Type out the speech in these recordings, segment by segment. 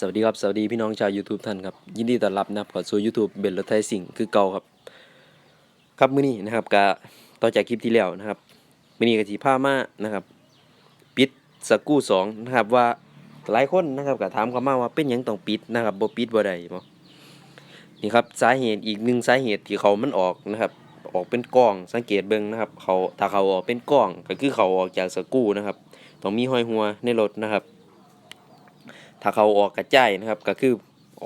สวัสดีครับ สวัสดีพี่น้องชาว YouTube ท่านครับ ยินดีต้อนรับนะครับข้าสู่ YouTube เบนรถไทยสิงห์คือเก่าครับ ครับมื้อนี้นะครับก็ต่อจากคลิปที่แล้วนะครับมื้อนี้ก็สิพามานะครับ ปิดสกรู2นะครับว่าหลายคนนะครับก็ถามเข้ามาว่าเป็นหยังต้องปิดนะครับบ่ปิดบ่ได้บ่นี่ครับสาเหตุอีกหนึ่งสาเหตุที่เขามันออกนะครับ ออกเป็นก้องสังเกตเบิ่งนะครับ เขาถ้าเขาออกเป็นก้องก็คือเขาออกจากสกรูนะครับต้องมีห้อยหัวในรถนะครับ ถ้าเขาออกกระจายนะครับ ก็คือ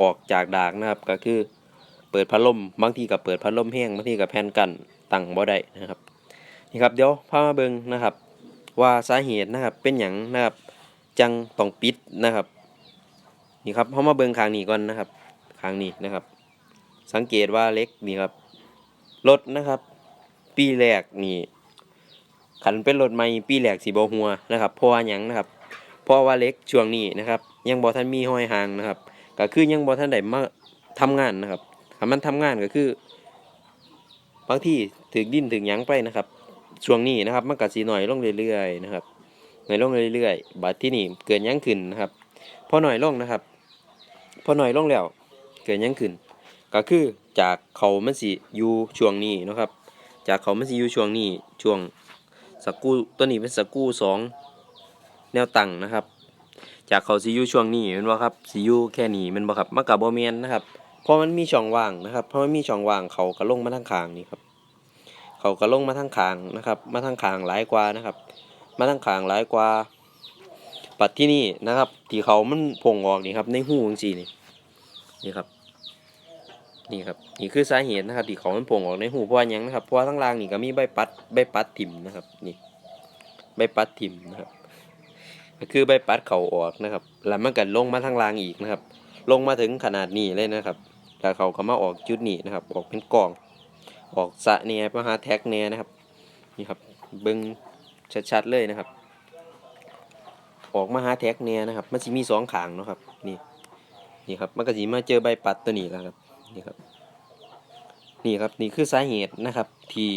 ออกจากดากนะครับ ก็คือเปิดพัดลมบางทีก็เปิดพัดลมแห้งบางทีก็แผ่นกันตั้งบ่ได้นะครับนี่ครับเดี๋ยวพามาเบิ่งนะครับ ว่าสาเหตุนะครับเป็นหยังนะครับจังต้องปิดนะครับนี่ครับเฮามาเบิ่งข้างนี้ก่อนนะครับข้างนี้นะครับ สังเกตว่าเล็กนี่ครับรถนะครับ ปีแรกนี่ขันเป็นรถใหม่ปีแรกสิบ่หัวนะครับเพราะว่าหยังนะครับ ราะว่าเล็กช่วงนี้นะครับ ยังบ่ทันมีห้อยหางนะครับ ก็คือยังบ่ทันได้มาทำงานนะครับถ้ามันทำงานก็คือบางที่ถึกดินถึงยังไปนะครับ ช่วงนี้นะครับมันก็สิน้อยลงเรื่อยๆนะครับหน้อยลงเรื่อยๆบัดที่นี่เกิดยังขึ้นนะครับพอหน้อยลงนะครับพอหน้อยลงแล้วเกิดยังขึ้น ก็คือจากเขามันสิอยู่ช่วงนี้นะครับ จากเขามันสิอยู่ช่วงนี้ช่วงสกูตัวนี้เป็นสกูสอง แนวตั้งนะครับ จากเขาซียูช่วงนี้มันบ่ครับซียูแค่นี้มันบ่ครับมันกับโบ่แม่นนะครับเพราะมันมีช่องว่างนะครับเพราะมันมีช่องว่างเขาก็ลงมาทางข้างนี่ครับเขาก็ลงมาทางข้างนะครับ มาทางข้างหลายกว่านะครับ มาทางข้างหลายกว่าปัดที่นี่นะครับ ที่เขามันพงออกนี่ครับ ในหูจังซี่นี่นี่ครับนี่ครับนี่คือสาเหตุนะครับที่เขามันพงออกในหูเพราะว่าหยังนะครับเพราะว่าทั้งล่างนี่ก็มีใบปัดใบปัดถิ่มนะครับนี่ใบปัดถิ่มนะครับ ก็คือใบปัดเขาออกนะครับ แล้วมันก็ลงมาทางล่างอีกนะครับ ลงมาถึงขนาดนี้เลยนะครับแล้วเขาก็มาออกจุดนี้นะครับ ออกเป็นกล่อง ออกสะเนียมาหาแท็กเนียนะครับ นี่ครับเบิ้งชัดๆเลยนะครับ ออกมาหาแท็กเนียนะครับ มันจะมีสองขางเนาะครับ นี่ นี่ครับ มันก็จะมาเจอใบปัดตัวนี้แล้วครับ นี่ครับ นี่ครับ นี่คือสาเหตุนะครับ ที่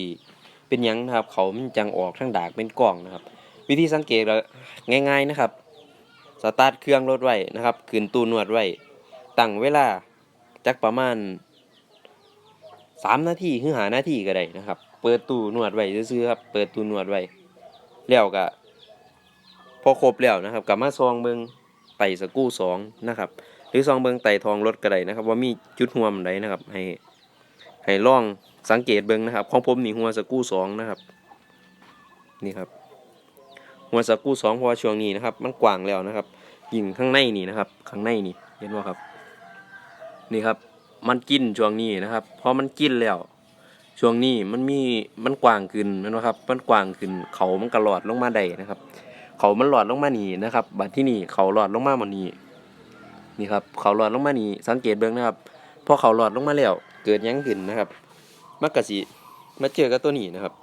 เป็นยังนะครับ เขามันจังออกทั้งดากเป็นกล่องนะครับ วิธีสังเกตก็ง่าย ๆนะครับ สตาร์ทเครื่องรถไว้นะครับขึ้นตู้นวดไว้ตั้งเวลาจักประมาณสามนาทีหรือหานาทีก็ได้นะครับ เปิดตู้นวดไว้ซื่อครับ เปิดตู้นวดไว้แล้วก็พอครบแล้วนะครับกลับมาซองเบิงไต่สกรูสองนะครับ หรือซองเบิงไต่ทองรถก็ได้นะครับ ว่ามีจุดหัวมันใดนะครับ ให้ให้ลองสังเกตเบิงนะครับ ของผมนี่หัวสกรูสองนะครับ นี่ครับ หัวสกรูสองเพราะว่าช่วงนี้นะครับ มันกว้างแล้วนะครับ ยิงข้างในนี่นะครับ ข้างในนี่เห็นว่าครับ นี่ครับ มันกินช่วงนี้นะครับพอมันกินแล้วช่วงนี้มันมีมันกว้างขึ้นนว่าครับ มันกว้างขึ้น เขามันกระหลอดลงมาได้นะครับ เขามันหลอดลงมานี่นะครับบัดที่นี่เขาหลอดลงมาหมดนี้นี่ครับ เขาหลอดลงมานี่สังเกตเบิ่งนะครับพอเขาหลอดลงมาแล้วเกิดยังขึ้นนะครับมันกะสิมาเจอกับตัวนี้นะครับ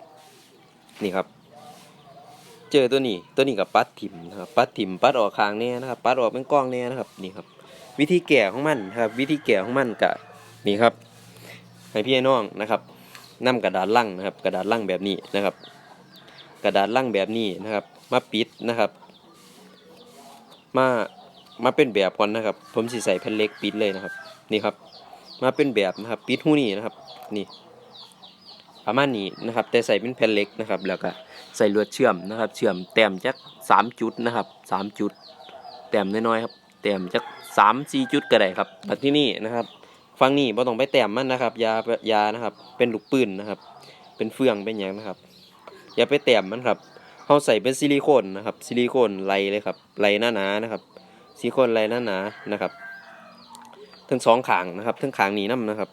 นี่ครับ เจอตัวนี้ตัวนี้กับปัดถิ่มนะครับปัดถิ่มปัดออกคางแน่นะครับปัดออกเป็นกล้องแน่นะครับนี่ครับ วิธีแก่ของมันนครับวิธีแก่ของมันกะนี่ครับ ให้พี่น้องนะครับนำกระดาษลังนะครับ กระดาษลังแบบนี้นะครับ กระดาษลังแบบนี้นะครับ มาปิดนะครับ มามาเป็นแบบก่อนนะครับ ผมสิใส่แผ่นเล็กปิดเลยนะครับ นี่ครับ มาเป็นแบบนะครับ ปิดหูนี่นะครับ นี่ ประมาณนี้นะครับ แต่ใส่เป็นแผ่นเล็กนะครับ แล้วก็ใส่ลวดเชื่อมนะครับ เชื่อมแต้มจักสามจุดนะครับสามจุดแต้มน้อยๆครับแต้มจักสามสี่จุดก็ได้ครับแบบที่นี่นะครับฟังนี่บ่ต้องไปแต้มมันนะครับยายานะครับ เป็นลูกปืนนะครับ เป็นเฟืองเป็นหยังนะครับ อย่าไปแต้มมันครับเขาใส่เป็นซิลิโคนนะครับ ซิลิโคนไหลเลยครับไหลหนานะครับซิลิโคนไหลหนานะครับทั้งสองขางนะครับทั้งขางนีน้ำนะครับ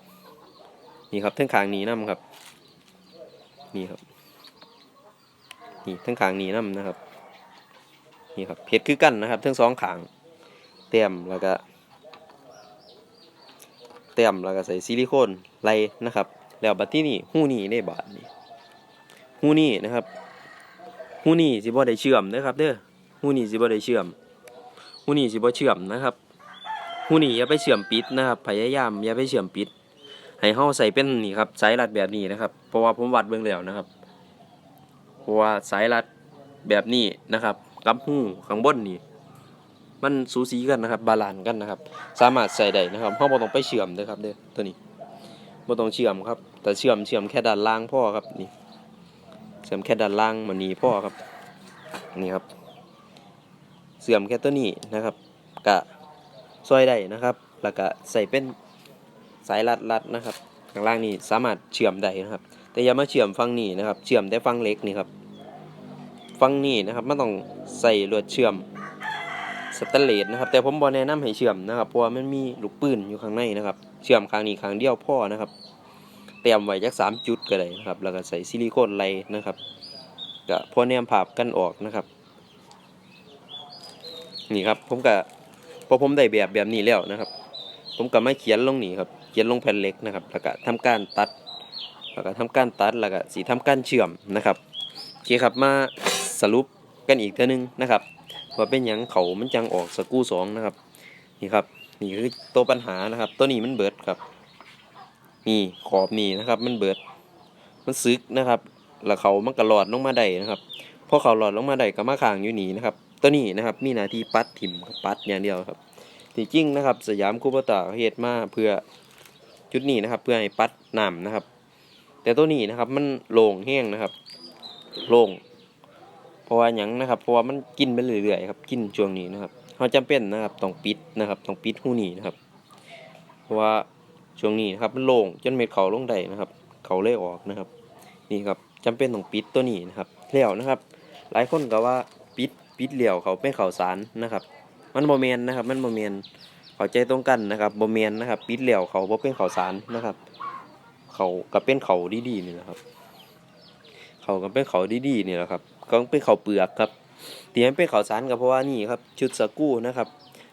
นี่ครับทั้งขางนีน้ำครับ นี่ครับ นี่ทั้งขางนี้น้ำนะครับ นี่ครับเพชรคือกันนะครับ ทั้งสองขางเต็มแล้วก็เต็มแล้วก็ใส่ซิลิโคนไล่นะครับ แล้วบัดที่นี่หูนี่ได้บาดนี่หูนี่นะครับหูนี่สิบ่ได้เชื่อมนะครับเด้อหูนี่สิบ่ได้เชื่อมหูนี่สิบ่เชื่อมนะครับหูนี่อย่าไปเชื่อมปิดนะครับ พยายามอย่าไปเชื่อมปิด ให้เฮาใส่เป็นนี่ครับสายรัดแบบนี้นะครับ เพราะว่าผมวัดเบิ่งแล้วนะครับเพราะว่าสายรัดแบบนี้นะครับกับหูข้างบนนี่มันสูสีกันนะครับ บาลานซ์กันนะครับ สามารถใส่ได้นะครับเราบ่ต้องไปเชื่อมเด้อครับเด้อตัวนี้บ่ต้องเชื่อมครับ แต่เชื่อมเชื่อมแค่ด้านล่างพ่อครับนี่เชื่อมแค่ด้านล่างมันนี้พ่อครับนี่ครับ เสื่อมแค่ตัวนี้นะครับกะซอยได้นะครับ แล้วก็ใส่เป็น สายรัดรัดนะครับข้างล่างนี่สามารถเชื่อมได้นะครับ แต่อย่ามาเชื่อมฝั่งนี้นะครับ เชื่อมแต่ฝั่งเล็กนี่ครับฝั่งนี้นะครับไมันต้องใส่ลวดเชื่อมสแตนเลสนะครับแต่ผมบ่แนะนำให้เชื่อมนะครับเพราะว่ามันมีลูกปืนอยู่ข้างในนะครับ เชื่อมข้างนี้ข้างเดียวพ่อนะครับเตรียมไว้จักสามจุดก็ได้นะครับ แล้วก็ใส่ซิลิโคนไลนะครับก็พอแนมภาพกันออกนะครับ นี่ครับผมก็พอผมได้แบบแบบนี้แล้วนะครับ ผมก็มาเขียนลงนี่ครับ ขียนลงแผ่นเหล็กนะครับ แล้วก็ทำการตัด แล้วก็ทำการตัด แล้วก็สีทำการเชื่อมนะครับโอเคครับ มาสรุปกันอีกเท่านึงนะครับ ว่าเป็นหยังเขามันจังออกสกรูสองนะครับ นี่ครับ นี่คือตัวปัญหานะครับ ตัวนี้มันเบิดครับนี่ขอบนี่นะครับ มันเบิด มันซึกนะครับ แล้วเขามันก็หลอดลงมาได้นะครับพอเขาหลอดลงมาได้ก็มาค้างอยู่นี่นะครับ ตัวนี้นะครับ มีหน้าที่ปัดถิ่มปัดอย่างเดียวครับที่จริงนะครับ สยามคูปตาเฮ็ดมาเพื่อ จุดนี้นะครับ เพื่อให้ปัดน้ำนะครับ แต่ตัวนี้นะครับมันโล่งแห้งนะครับโล่งเพราะว่าหยังนะครับ เพราะว่ามันกินไปเรื่อยๆครับกินช่วงนี้นะครับเราจำเป็นนะครับต้องปิดนะครับต้องปิดหูนี้นะครับ เพราะว่าช่วงนี้นะครับมันโล่งจนเม็ดเขาลงได้นะครับ เขาเลยออกนะครับ นี่ครับจำเป็นต้องปิดตัวนี้นะครับแล้วนะครับ หลายคนก็ว่าปิดปิดเหลี่ยวเขาเป็นข่าสารนะครับ มันโมเมนนะครับ มันโมเมน เข้าใจตรงกันนะครับโมเมนนะครับ ปิดเหลี่ยวเขาบ่เป็นเขาสารนะครับ เขาก็เป็นเขาดีๆนี่แหละครับ เขาก็เป็นเขาดีๆนี่แหละครับก็เป็นเขาเปลือกครับที่มันเป็นเขาสารก็เพราะว่านี่ครับ ชุดสกรูนะครับ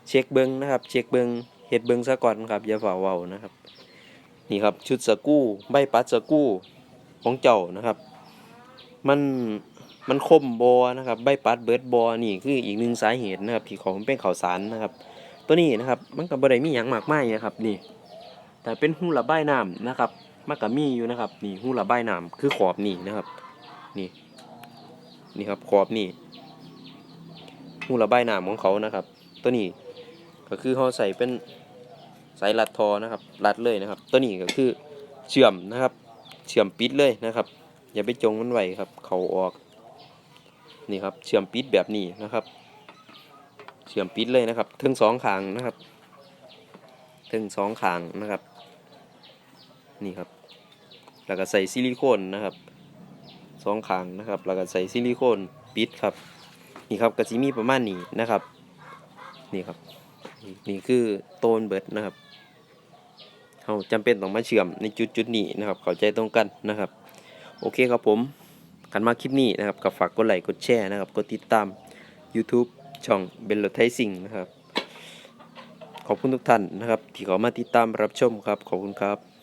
เช็คเบิงนะครับ เช็คเบิงเฮ็ดเบิงซะก่อนครับอย่าฝ่าเว้านะครับ นี่ครับชุดสกรูใบปัดสกรูของเจ้านะครับ มันมันคมบอนะครับ ใบปัดเบิร์ดบอนี่คืออีกหนึ่งสาเหตุนะครับที่ของมันเป็นข่าวสารนะครับ ตัวนี้นะครับ มันก็บ่ได้มีหยังมากมายนะครับนี่ แต่เป็นหูระบายน้ำนะครับมันก็มีอยู่นะครับ นี่หูระบายน้ำคือขอบนี่นะครับ นี่ นี่ครับขอบนี่หูระบายน้ำของเขานะครับ ตัวนี้ก็คือเขาใส่เป็นสายรัดทอนะครับ รัดเลยนะครับ ตัวนี้ก็คือเชื่อมนะครับ เชื่อมปิดเลยนะครับ อย่าไปจงมันไว้ครับ เขาออก นี่ครับ เชื่อมปิดแบบนี้นะครับ เชื่อมปิดเลยนะครับทั้งสองขางนะครับทั้งสองขางนะครับ นี่ครับ แล้วก็ใส่ซิลิโคนนะครับสองขางนะครับ แล้วก็ใส่ซิลิโคนปิดครับ นี่ครับกระสีมีประมาณนี้นะครับ นี่ครับ นี่คือโตนเบิร์ดนะครับเราจำเป็นต้องมาเชื่อมในจุดจุดนี้นะครับ เข้าใจตรงกันนะครับ โอเคครับผมกันมาคลิปนี้นะครับก็ฝากกดไลค์กดแชร์นะครับ กดติดตาม YouTube ช่องเบลลไทยสิงนะครับ ขอบคุณทุกท่านนะครับ ที่เขามาติดตามรับชมครับ ขอบคุณครับ